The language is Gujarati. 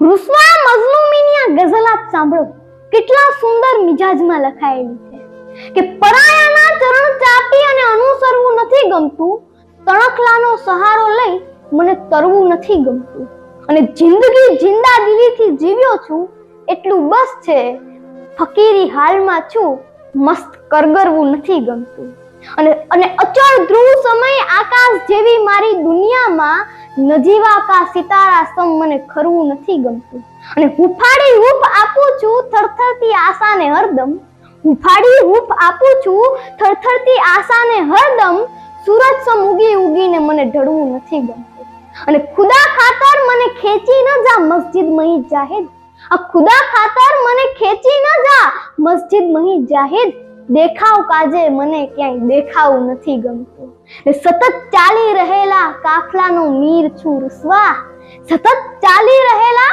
રૂસવા મઝલૂમીની આ ગઝલ આપ સાંભળો. કેટલા સુંદર મિજાજમાં લખાયેલી છે. કે પરાયાના ચરણ ચાપી અને અનુસરવું નથી ગમતું, તણખલાનો સહારો લઈ મને તરવું નથી ગમતું. અને જિંદગી જિંદા દિલીથી જીવ્યો છું, એટલું બસ છે, ફકીરી હાલમાં છું, મસ્ત કરગરવું નથી ગમતું. અને અને અચળ ધ્રુવ સમય આકાશ જેવી મારી દુનિયામાં નજીવા કા સિતારા સમ મને ખરવું નથી ગમતું. અને હુફાડી હૂફ આપું છું થરથરતી આશાને હરદમ. હુફાડી હૂફ આપું છું થરથરતી આશાને હરદમ. સૂરજ સમ ઉગી ઉગીને મને ઢળવું નથી ગમતું. અને ખુદા ખાતર મને ખેંચી ન જા મસ્જિદ મહી જાહેદ. આ ખુદા ખાતર મને ખેંચી ન જા મસ્જિદ મહી જાહેદ. દેખાવ કાજે મને ક્યાંય દેખાવ નથી ગમતું. સતત ચાલી રહેલા કાફલાનો મીર છું રૂસવા. સતત ચાલી રહેલા